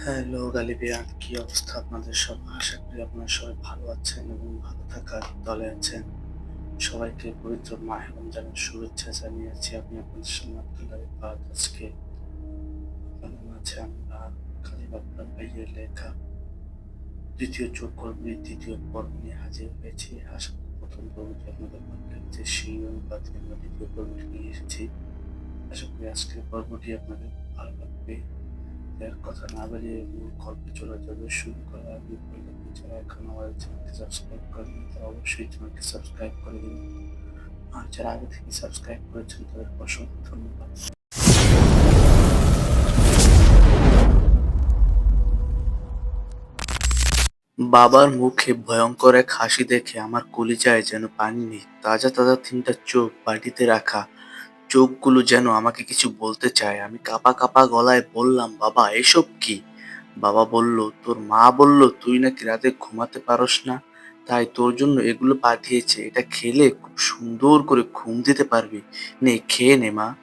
Hello গালিবিয়ান, কি অবস্থা আপনাদের সব? আশা করি আপনারা সবাই ভালো আছেন এবং ভালো থাকার দলে আছেন। সবাইকে পবিত্র মাহে রমজানের শুভেচ্ছা জানিয়েছি। আমি আপনাদের সামনে আব্দুল্লাহ রিফাত আজকে আপনাদের মাঝে আমরা কালীবাবুরা ভাইয়ের লেখা দ্বিতীয় চোখ কর্মী দ্বিতীয় পর্ব নিয়ে হাজির হয়েছি। আশা করি প্রথম পর্বটি আপনাদের ভালো লেগেছে, সেই অনুপাতে আমরা দ্বিতীয় পর্বটি নিয়ে এসেছি। আশা করি আজকের পর্বটি আপনাদের ভালো লাগবে। এর কথা না বাড়িয়ে মূল গল্পে চলে যাবে শুরু করা আগে বললে যারা এখন আমাদের চ্যানেলটি সাবস্ক্রাইব করেনি তারা অবশ্যই চ্যানেলটি সাবস্ক্রাইব করে দিন। আর যারা আগে থেকে সাবস্ক্রাইব করেছেন, তাদের অসংখ্য ধন্যবাদ। বাবার মুখে ভয়ঙ্কর এক হাসি দেখে আমার কলিজায় যেন পানি নেই। তাজা তাজা তিনটা চোখ বাটিতে রাখা চোখগুলো যেন আমাকে কিছু বলতে চায়। আমি কাপা কাপা গলায় বললাম, বাবা, এসব কি? বাবা বলল, তোর মা বলল, তুই নাকি রাতে ঘুমাতে পারস না। তাই তোর জন্য এগুলো পাঠিয়েছে। এটা খেলে খুব সুন্দর করে ঘুম দিতে পারবি। নে, খেয়ে নে, মা।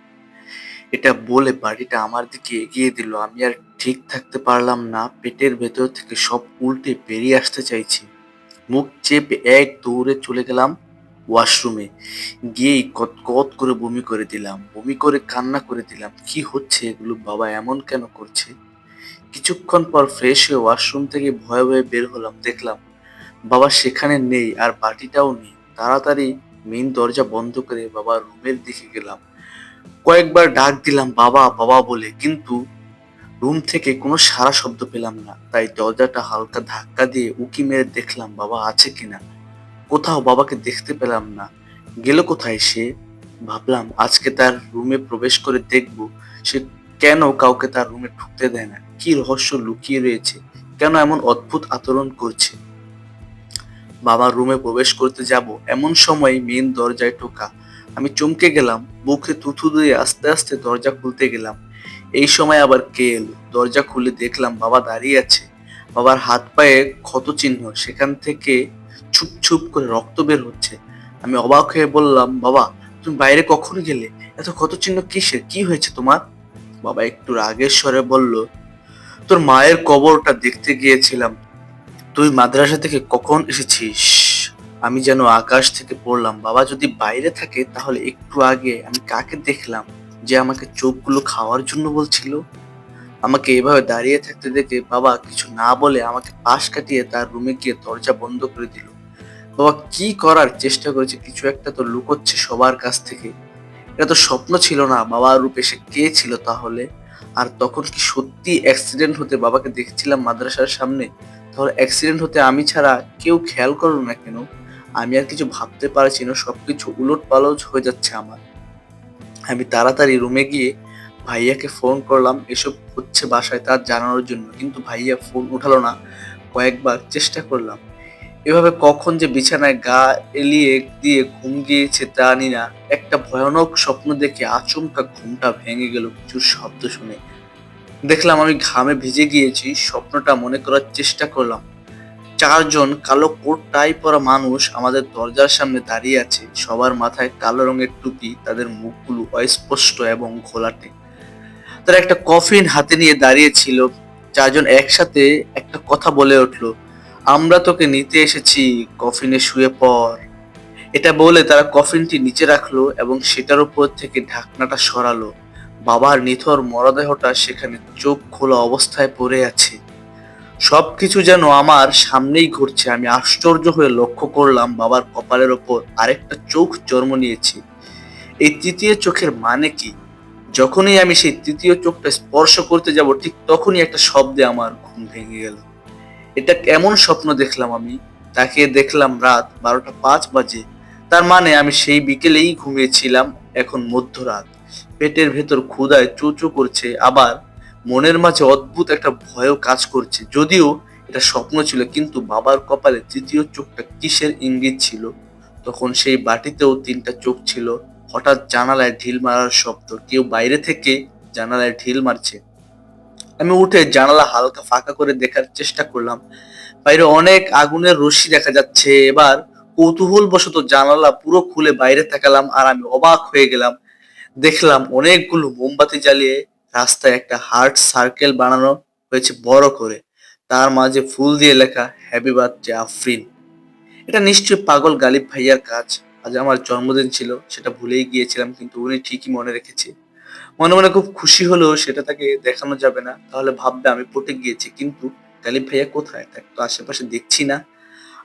এটা বলে বাড়িটা আমার দিকে এগিয়ে দিল। আমি আর ঠিক থাকতে পারলাম না। পেটের ভেতর থেকে সব উল্টে বেরিয়ে আসতে চাইছি। মুখ চেপে এক দৌড়ে চলে গেলাম। ওয়াশরুমে গিয়েই কত কত করে বমি করে দিলাম, বমি করে কান্না করে দিলাম, কি হচ্ছে এগুলো, বাবা এমন কেন করছে? কিছুক্ষণ পর ফ্রেশ হয়ে ওয়াশরুম থেকে ভয়ে ভয়ে বের হলাম, দেখলাম বাবা সেখানে নেই আর বাটিটাও নেই। তাড়াতাড়ি মেন দরজা বন্ধ করে বাবার রুমের দিকে গেলাম। কয়েকবার ডাক দিলাম, বাবা বাবা বলে, কিন্তু রুম থেকে কোনো সারা শব্দ পেলাম না। তাই দরজাটা হালকা ধাক্কা দিয়ে উকি মেরে দেখলাম, বাবা, আছে কিনা? কোথাও বাবাকে দেখতে পেলাম না। গেল কোথায় সে? ভাবলাম, আজকে তার রুমে প্রবেশ করে দেখব, সে কেন কাউকে তার রুমে ঢুকতে দেয় না? কি রহস্য লুকিয়ে রয়েছে? কেন এমন অদ্ভুত আচরণ করছে? বাবার রুমে প্রবেশ করতে যাব, এমন সময় মেন দরজায় টোকা। আমি চমকে গেলাম বুকে থুথু দিয়ে আস্তে আস্তে দরজা খুলতে গেলাম। এই সময় আবার কে এলো? দরজা খুলে দেখলাম বাবা দাঁড়িয়ে আছে। বাবার হাত পায়ে ক্ষত চিহ্ন সেখান থেকে ছুপ ছুপ করে রক্ত বের হচ্ছে। আমি অবাক হয়ে বললাম, বাবা, তুমি বাইরে কখন গেলে? এত ক্ষত চিহ্ন কিসের? কি হয়েছে তোমার? বাবা একটু রাগের স্বরে বলল, তোর মায়ের কবরটা দেখতে গিয়েছিলাম। তুই মাদ্রাসা থেকে কখন এসেছিস? আমি যেন আকাশ থেকে পড়লাম, বাবা, যদি বাইরে থাকে তাহলে একটু আগে আমি কাকে দেখলাম যে আমাকে চোখগুলো খাওয়ার জন্য বলছিল? আমাকে এভাবে দাঁড়িয়ে থাকতে দেখে বাবা কিছু না বলে আমাকে পাশ কাটিয়ে তার রুমে গিয়ে দরজা বন্ধ করে দিল। বাবা, কি করার? চেষ্টা করেছে, কিছু একটা তো লুকোচ্ছে সবার কাছ থেকে। এটা তো স্বপ্ন ছিল না, বাবার রূপে সে কে ছিল তাহলে? আর তখন কি সত্যি অ্যাক্সিডেন্ট হতে বাবাকে দেখছিলাম মাদ্রাসার সামনে? তাহলে অ্যাক্সিডেন্ট হতে আমি ছাড়া কেউ খেয়াল করল না কেন? আমি আর কিছু ভাবতে পারছি না, সবকিছু উলট পালট হয়ে যাচ্ছে আমার। আমি তাড়াতাড়ি রুমে গিয়ে ভাইয়াকে ফোন করলাম, এসব হচ্ছে বাসায় তার জানানোর জন্য। কিন্তু ভাইয়া ফোন উঠালো না, কয়েকবার চেষ্টা করলাম। এভাবে কখন যে বিছানায় গা এলিয়ে দিয়ে ঘুম গিয়েছে তা না। একটা ভয়ানক স্বপ্ন দেখে আচমকা ঘুমটা ভেঙে গেল কিছু শব্দ শুনে। দেখলাম আমি ঘামে ভিজে গিয়েছি, স্বপ্নটা মনে করার চেষ্টা করলাম। চারজন কালো কোট, টাই পরা মানুষ আমাদের দরজার সামনে দাঁড়িয়ে আছে। সবার মাথায় কালো রঙের টুপি, তাদের মুখগুলো অস্পষ্ট এবং ঘোলাটে। তারা একটা কফিন হাতে নিয়ে দাঁড়িয়ে ছিল। চারজন একসাথে একটা কথা বলে উঠল, আমরা তোকে নিতে এসেছি কফিনে শুয়ে পর এটা বলে তারা কফিনটি নিচে রাখল এবং সেটার উপর থেকে ঢাকনাটা সরালো। বাবার নিথর মরদেহটা সেখানে চোখ খোলা অবস্থায় পড়ে আছে। সবকিছু যেন আমার সামনেই ঘুরছে। আমি আশ্চর্য হয়ে লক্ষ্য করলাম বাবার কপালের ওপর আরেকটা চোখ জন্ম নিয়েছে। এই তৃতীয় চোখের মানে কি? যখনই আমি সেই তৃতীয় চোখটা স্পর্শ করতে যাব, ঠিক তখনই একটা শব্দে আমার ঘুম ভেঙে গেল। এটা কেমন স্বপ্ন দেখলাম আমি, তাকে দেখলাম রাত বারোটা পাঁচ বাজে। তার মানে আমি সেই বিকেলেই ঘুমিয়েছিলাম, এখন মধ্যরাত। পেটের ভেতর ক্ষুদায় চুচু করছে, আবার মনের মাঝে অদ্ভুত একটা ভয়ও কাজ করছে। যদিও এটা স্বপ্ন ছিল, কিন্তু বাবার কপালে তৃতীয় চোখটা কিসের ইঙ্গিত ছিল? তখন সেই বাটিতেও তিনটা চোখ ছিল হঠাৎ জানালায় ঢিল মারার শব্দ, কেউ বাইরে থেকে জানালায় ঢিল মারছে। আমি উঠে জানালা হালকা ফাঁকা করে দেখার চেষ্টা করলাম। বাইরে অনেক আগুনের রশ্মি দেখা যাচ্ছে। এবার কৌতূহল বশত জানালা পুরো খুলে বাইরে তাকালাম আর আমি অবাক হয়ে গেলাম। দেখলাম অনেকগুলো মোমবাতি জ্বালিয়ে রাস্তায় একটা হার্ট সার্কেল বানানো হয়েছে বড় করে। তার মাঝে ফুল দিয়ে লেখা, হ্যাপি বার্থডে, আফরিন। এটা নিশ্চয়ই পাগল গালিব ভাইয়ার কাজ। আজ আমার জন্মদিন ছিল, সেটা ভুলেই গিয়েছিলাম, কিন্তু উনি ঠিকই মনে রেখেছে। মনে মনে খুব খুশি হলেও সেটা তাকে দেখানো যাবে না, তাহলে ভাববে আমি পটে গিয়েছি, কিন্তু গালিব ভাইয়া কোথায়? তাকে তো আশেপাশে দেখছি না।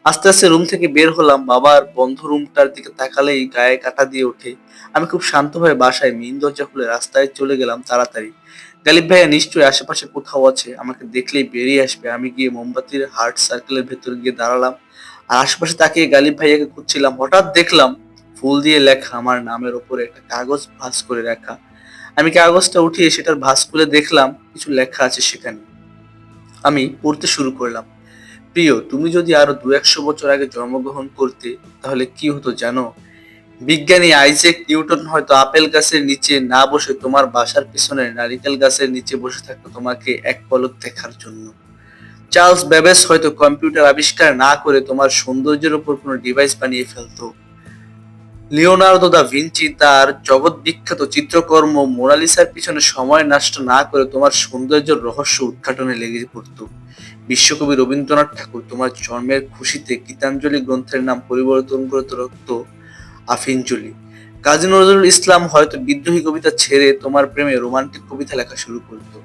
আস্তে আস্তে রুম থেকে বের হলাম, বাবার বন্ধ রুমটার দিকে তাকালেই গায়ে কাটা দিয়ে ওঠে। আমি খুব শান্তভাবে বাসায় মেইন দরজা খুলে রাস্তায় চলে গেলাম তাড়াতাড়ি। গালিব ভাইয়া নিশ্চয়ই আশেপাশে কোথাও আছে, আমাকে দেখলেই বেরিয়ে আসবে। আমি গিয়ে মোমবাতির হার্ট সার্কেলের ভেতরে গিয়ে দাঁড়ালাম। আর আশেপাশে তাকিয়ে গালিব ভাইয়াকে খুঁজছিলাম, হঠাৎ দেখলাম ফুল দিয়ে লেখা আমার নামের ওপরে একটা কাগজ ভাঁজ করে রাখা। আমি কাগজটা উঠিয়ে সেটার ভাঁজ খুলে দেখলাম কিছু লেখা আছে সেখানে। আমি পড়তে শুরু করলাম, প্রিয়, তুমি যদি আরও দু একশো বছর আগে জন্মগ্রহণ করতে, তাহলে কি হতো জানো? বিজ্ঞানী আইজেক নিউটন হয়তো আপেল গাছের নিচে না বসে তোমার বাসার পিছনে নারিকেল গাছের নিচে বসে থাকতো তোমাকে এক পলক দেখার জন্য। চার্লস বেবেস হয়তো কম্পিউটার আবিষ্কার না করে তোমার সৌন্দর্যের উপর কোনো ডিভাইস বানিয়ে ফেলতো। লিওনার্দো দা ভিঞ্চি তার জগৎ বিখ্যাত চিত্রকর্ম মোনালিসার পিছনে সময় নষ্ট না করে তোমার সৌন্দর্যের রহস্য উদ্ঘাটনে লেগে পড়তো। বিশ্বকবি রবীন্দ্রনাথ ঠাকুর তোমার জন্মের খুশিতে গীতাঞ্জলি গ্রন্থের নাম পরিবর্তন করে রক্ত আফিঞ্জলি কাজী নজরুল ইসলাম হয়তো বিদ্রোহী কবিতা ছেড়ে তোমার প্রেমে রোমান্টিক কবিতা লেখা শুরু করতো।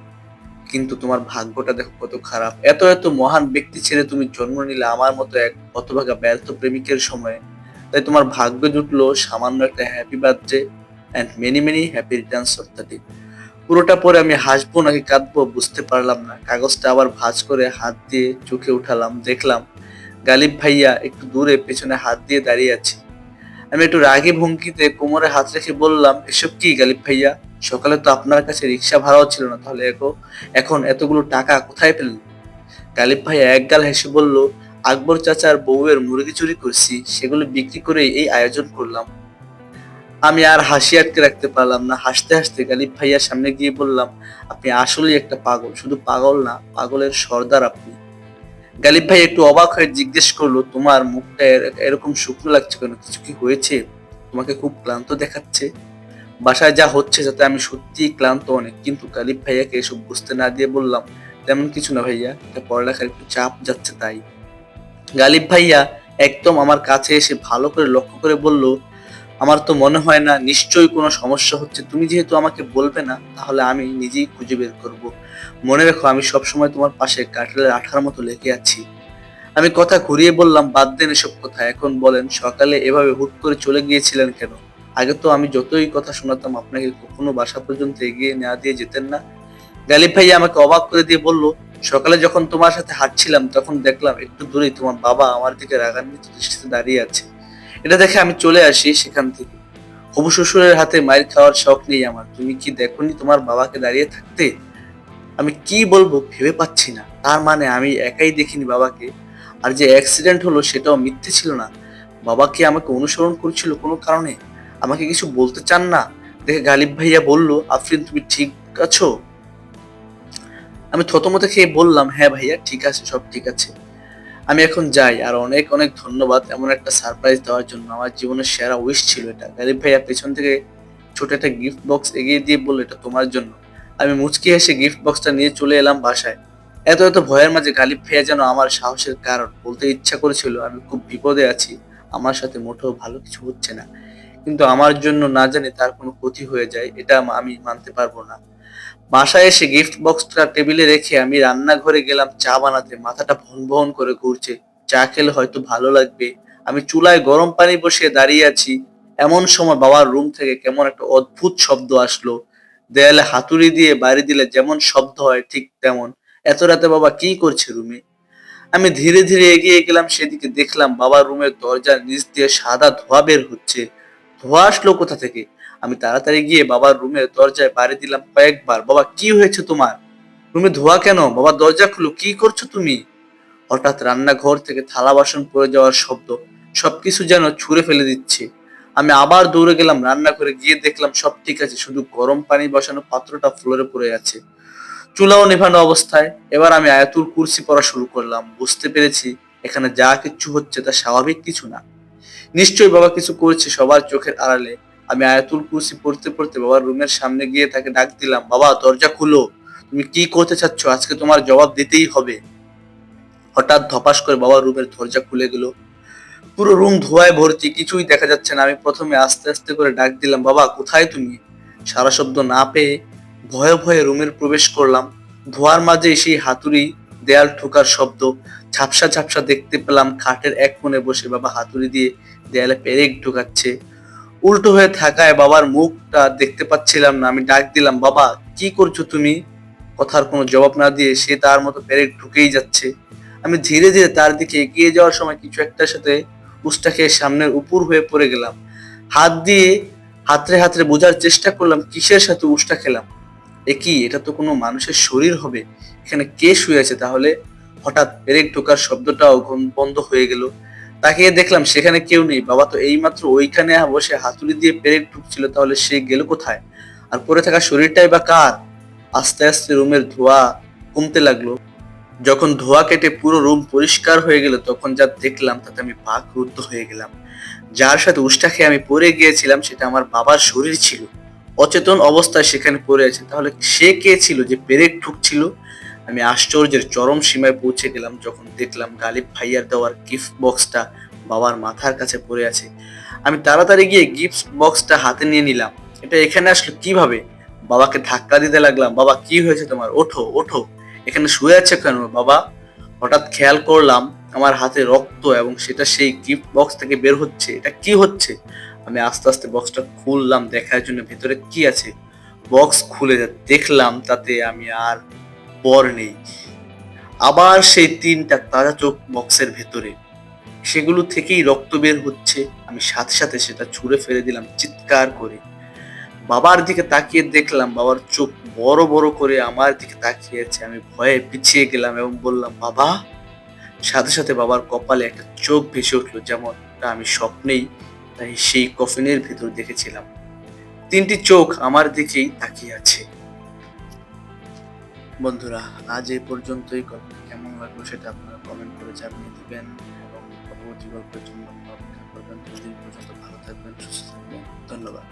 কিন্তু তোমার ভাগ্যটা দেখো কত খারাপ। এত এত মহান ব্যক্তি ছেড়ে তুমি জন্ম নিলে আমার মতো এক হতভাগা ব্যর্থ প্রেমিকের সময়ে। তাই তোমার ভাগ্য জুটলো সামান্য একটা happy birthday and many many happy returns of the day পুরোটা পরে আমি হাসবো নাকি কাঁদবো বুঝতে পারলাম না। কাগজটা আবার ভাঁজ করে হাত দিয়ে চোখে উঠালাম, দেখলাম, গালিব ভাইয়া একটু দূরে পেছনে হাত দিয়ে দাঁড়িয়ে আছে। আমি একটু রাগী ভঙ্গিতে কোমরে হাত রেখে বললাম, এসব কি গালিব ভাইয়া? সকালে তো আপনার কাছে রিক্সা ভাড়াও ছিল না, তাহলে এখন এতগুলো টাকা কোথায় পেলেন? গালিব ভাইয়া একগাল হেসে বলল, আকবর চাচার বউয়ের মুরগি চুরি করছি, সেগুলো বিক্রি করে এই আয়োজন করলাম। আমি আর হাসি আটকে রাখতে পারলাম না। হাসতে হাসতে গালিব ভাইয়ার সামনে গিয়ে বললাম, আপনি আসলেই একটা পাগল, শুধু পাগল না, পাগলের সর্দার আপনি। গালিব ভাই একটু অবাক হয়ে জিজ্ঞেস করল, তোমার মুখটা এর- এরকম শুকনো লাগছে কেন? কিছু কি হয়েছে? তোমাকে খুব ক্লান্ত দেখাচ্ছে। বাসায় যা হচ্ছে যাতে আমি সত্যিই ক্লান্ত অনেক। কিন্তু গালিব ভাইয়াকে এসব বুঝতে না দিয়ে বললাম, তেমন কিছু না ভাইয়া, এটা পড়ালেখার একটু চাপ যাচ্ছে তাই। গালিব ভাইয়া একদম আমার কাছে এসে ভালো করে লক্ষ্য করে বলল আমার তো মনে হয় না, নিশ্চয়ই কোনো সমস্যা হচ্ছে। তুমি যেহেতু আমাকে বলবে না, তাহলে আমি নিজেই খুঁজে বের করব। মনে রেখো, আমি সবসময় তোমার পাশে কাটলের আঠার মতো লেগে আছি। আমি কথা ঘুরিয়ে বললাম, বাদ দেন এসব কথা। এখন বলেন, সকালে এভাবে হুট করে চলে গিয়েছিলেন কেন? আগে তো আমি যতই কথা শোনাতাম, আপনাকে কখনো বাসা পর্যন্ত এগিয়ে নেওয়া দিয়ে যেতেন না। গালিব ভাইয়া আমাকে অবাক করে দিয়ে বলল, সকালে যখন তোমার সাথে হাঁটছিলাম, তখন দেখলাম একটু দূরেই তোমার বাবা আমার দিকে রাগান্বিত দৃষ্টিতে দাঁড়িয়ে আছে। এটা দেখে আমি চলে আসি সেখান থেকে। হবু শ্বশুরের হাতে মায়ের খাওয়ার শখ নেই আমার। তুমি কি দেখোনি তোমার বাবাকে দাঁড়িয়ে থাকতে? আমি কি বলব ভেবে পাচ্ছি না। তার মানে আমি একাই দেখিনি বাবাকে। আর যে অ্যাক্সিডেন্ট হলো সেটাও মিথ্যে ছিল না। বাবাকে আমাকে অনুসরণ করছিল কোনো কারণে? আমাকে কিছু বলতে চান না? দেখে গালিব ভাইয়া বলল, আফরিন, তুমি ঠিক আছো? আমি থতমতে খেয়ে বললাম হ্যাঁ ভাইয়া, ঠিক আছে, সব ঠিক আছে। আমি এখন যাই, আর অনেক অনেক ধন্যবাদ এমন একটা সারপ্রাইজ দেওয়ার জন্য। আমার জীবনের সেরা উইশ ছিল এটা। গালিব ভাইয়া, পেছন থেকে ছোট একটা গিফট বক্স এগিয়ে দিয়ে বলল, এটা তোমার জন্য। আমি মুচকি হেসে গিফট বক্সটা নিয়ে চলে এলাম বাসায়। এত এত ভয়ের মাঝে গালিব ভাইয়া যেন আমার সাহসের কারণ বলতে ইচ্ছা করেছিল। আমি খুব বিপদে আছি। আমার সাথে মোটেও ভালো কিছু হচ্ছে না। কিন্তু আমার জন্য না জানি তার কোনো ক্ষতি হয়ে যায়, এটা আমি মানতে পারব না। বাসায় এসে গিফট বক্সটা টেবিলে রেখে আমি রান্নাঘরে গেলাম, চা বানাতে। মাথাটা ভন ভন করে ঘুরছে। চা খেলে হয়তো ভালো লাগবে। আমি চুলায় গরম পানি বসিয়ে দাঁড়িয়ে আছি। এমন সময় বাবার রুম থেকে কেমন একটা অদ্ভুত শব্দ আসলো। দেয়ালে হাতুড়ি দিয়ে বাড়ি দিলে যেমন শব্দ হয়, ঠিক তেমন। এত রাতে বাবা কি করছে রুমে? আমি ধীরে ধীরে এগিয়ে গেলাম, সেদিকে দেখলাম বাবার রুমের দরজার নিচ দিয়ে সাদা ধোঁয়া বের হচ্ছে। ধোঁয়া আসলো কোথা থেকে? আমি তাড়াতাড়ি গিয়ে বাবার রুমের দরজায় বাড়ি দিলাম কয়েকবার। বাবা, কি হয়েছে তোমার? রুমে ধোয়া কেন? বাবা দরজা খুলো, কি করছ তুমি? হঠাৎ রান্নাঘর থেকে থালা বাসন পড়ে যাওয়ার শব্দ, সবকিছু যেন ছুঁড়ে ফেলে দিচ্ছে। আমি আবার দৌড়ে গেলাম, রান্না করে গিয়ে দেখলাম সব ঠিক আছে, শুধু গরম পানি বসানো পাত্রটা ফ্লোরে পড়ে আছে। চুলাও নেভানো অবস্থায়। এবার আমি আয়াতুল কুরসি পড়া শুরু করলাম। বুঝতে পেরেছি, এখানে যা কিছু হচ্ছে তা স্বাভাবিক কিছু না। নিশ্চয়ই বাবা কিছু করেছে সবার চোখের আড়ালে। আমি আয়াতুল কুরসি পড়তে পড়তে বাবার রুমের সামনে গিয়ে তাকে ডাক দিলাম, বাবা, দরজা খুলো। তুমি কি করতে চাচ্ছ? আজকে তোমার জবাব দিতেই হবে। হঠাৎ ধপাস করে বাবার রুমের দরজা খুলে গেল পুরো রুম ধোঁয়ায় ভর্তি, কিছুই দেখা যাচ্ছে না। আমি প্রথমে আস্তে আস্তে করে ডাক দিলাম, বাবা, কোথায় তুমি? সারা শব্দ না পেয়ে ভয়ে ভয়ে রুমের প্রবেশ করলাম। ধোয়ার মাঝে সেই হাতুড়ি দেয়াল ঠোকার শব্দ ঝাপসা ঝাপসা দেখতে পেলাম খাটের এক কোণে বসে বাবা হাতুড়ি দিয়ে দেয়ালে পেরেক ঢোকাচ্ছে। উল্টো হয়ে থাকায় বাবার মুখটা দেখতে পাচ্ছিলাম না। আমি ডাক দিলাম, বাবা, কি করছ তুমি? কথার কোনো জবাব না দিয়ে সে তার মতো পেরেক ঢুকেই যাচ্ছে। আমি ধীরে ধীরে তার দিকে এগিয়ে যাওয়ার সময় কিছু একটার সাথে উষ্টা খেয়ে সামনের উপর হয়ে পড়ে গেলাম। হাত দিয়ে হাতরে হাতরে বোঝার চেষ্টা করলাম, কিসের সাথে উষ্টা খেলাম? এ কি? এটা তো কোনো মানুষের শরীর হবে? এখানে কে শুয়ে আছে তাহলে? হঠাৎ পেরেক ঢোকার শব্দটাও বন্ধ হয়ে গেল। তাকিয়ে দেখলাম সেখানে কেউ নেই। বাবা তো এইমাত্র ওইখানে বসে হাতুড়ি দিয়ে পেরেক ঢুকছিল, তাহলে সে গেল কোথায়? আর পরে থাকা শরীরটাই বা কার? আস্তে আস্তে রুমের ধোঁয়া কমতে লাগল। যখন ধোঁয়া কেটে পুরো রুম পরিষ্কার হয়ে গেল, তখন যা দেখলাম তাতে আমি পাক রুদ্ধ হয়ে গেলাম। যার সাথে উষ্টা খেয়ে আমি পড়ে গিয়েছিলাম, সেটা আমার বাবার শরীর ছিল। অচেতন অবস্থায় সেখানে পড়ে আছে। তাহলে সে কে ছিল যে পেরেক ঠুকছিল আমি আশ্চর্যের চরম সীমায় পৌঁছে গেলাম যখন দেখলাম গালিব ভাইয়ার দেওয়ার গিফট বক্সটা বাবার মাথার কাছে পড়ে আছে। আমি তাড়াতাড়ি গিয়ে গিফট বক্সটা হাতে নিয়ে নিলাম। এটা এখানে আসলো কীভাবে? বাবাকে ধাক্কা দিতে লাগলাম। বাবা, কি হয়েছে তোমার? ওঠো ওঠো। এখানে শুয়ে আছে কেন? বাবা, হঠাৎ খেয়াল করলাম আমার হাতে রক্ত এবং সেটা সেই গিফট বক্স থেকে বের হচ্ছে। এটা কি হচ্ছে? আমি আস্তে আস্তে বক্সটা খুললাম, দেখার জন্য ভেতরে কি আছে? বক্স খুলে দেখলাম, তাতে আমি আর পর নেই। আবার সেই তিনটা তাজা চোখ বক্সের ভেতরে। সেগুলো থেকেই রক্ত বের হচ্ছে। আমি সাথে সাথে সেটা ছুঁড়ে ফেলে দিলাম চিৎকার করে। বাবার দিকে তাকিয়ে দেখলাম, বাবার চোখ বড় বড় করে আমার দিকে তাকিয়ে আছে আমি ভয়ে পিছিয়ে গেলাম এবং বললাম, বাবা। সাথে সাথে বাবার কপালে একটা চোখ ভেসে উঠল, যেমনটা আমি স্বপ্নেই তাই সেই কফিনের ভেতর দেখেছিলাম। তিনটি চোখ আমার দিকেই তাকিয়ে আছে। বন্ধুরা, আজ এই পর্যন্তই। কেমন লাগল সেটা আপনারা কমেন্ট করে জানিয়ে দিবেন এবং পরবর্তী গল্পের জন্য অপেক্ষা করবেন। পর্যন্ত ভালো থাকবেন, সুস্থ থাকবেন। ধন্যবাদ।